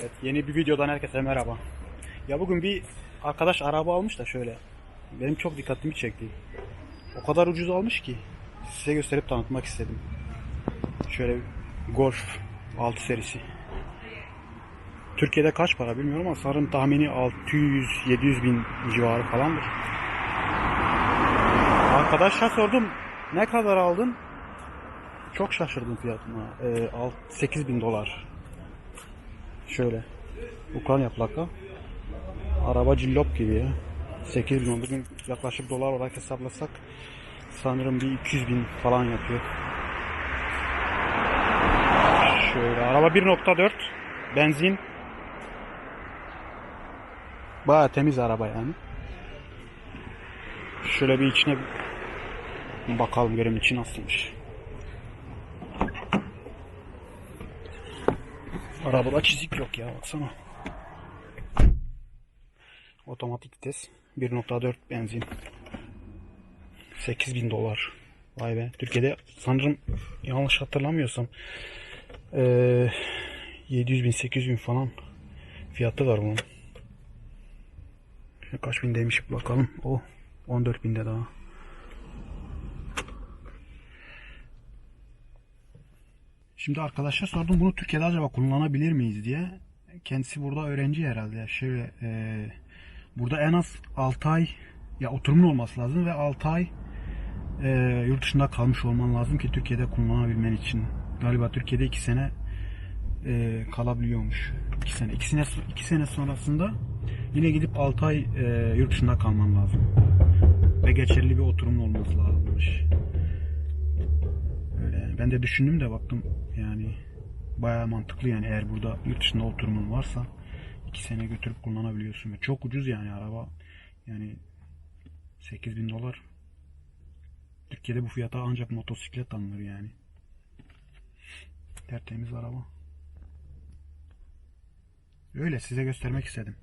Evet, yeni bir videodan herkese merhaba. Ya bugün bir arkadaş araba almış da şöyle. Benim çok dikkatimi çekti. O kadar ucuz almış ki size gösterip tanıtmak istedim. Şöyle Golf 6 serisi. Türkiye'de kaç para bilmiyorum ama sanırım tahmini 600-700 bin civarı falandır. Arkadaşa sordum ne kadar aldın? Çok şaşırdım fiyatına. Ee, 8 bin dolar. Şöyle. Ukrayna plaka. Araba cillop gibi ya. 8 bin. Bugün yaklaşık dolar olarak hesaplasak sanırım bir 200 bin falan yapıyor. Şöyle. Araba 1.4. Benzin. Baya temiz araba yani. Şöyle bir içine bakalım görelim içi nasılmış. Arabada çizik yok ya baksana. Otomatik vites 1.4 benzin 8000 dolar. Vay be. Türkiye'de sanırım yanlış hatırlamıyorsam eee 700 bin 800 bin falan fiyatı var bunun. Kaç bin demiş bakalım. O 14 binde daha. Şimdi arkadaşa sordum bunu Türkiye'de acaba kullanabilir miyiz diye. Kendisi burada öğrenci herhalde. Şöyle e, burada en az 6 ay ya oturumun olması lazım ve 6 ay e, yurt dışında kalmış olman lazım ki Türkiye'de kullanabilmen için. Galiba Türkiye'de 2 sene e, kalabiliyormuş. 2 sene. 2 sene, iki sene sonrasında yine gidip 6 ay e, yurt dışında kalman lazım. Ve geçerli bir oturumun olması lazımmış. Ben de düşündüm de baktım yani bayağı mantıklı yani eğer burada yurt dışında oturumun varsa 2 sene götürüp kullanabiliyorsun. Ve çok ucuz yani araba. Yani 8000 dolar. Türkiye'de bu fiyata ancak motosiklet alınır yani. Tertemiz araba. Öyle size göstermek istedim.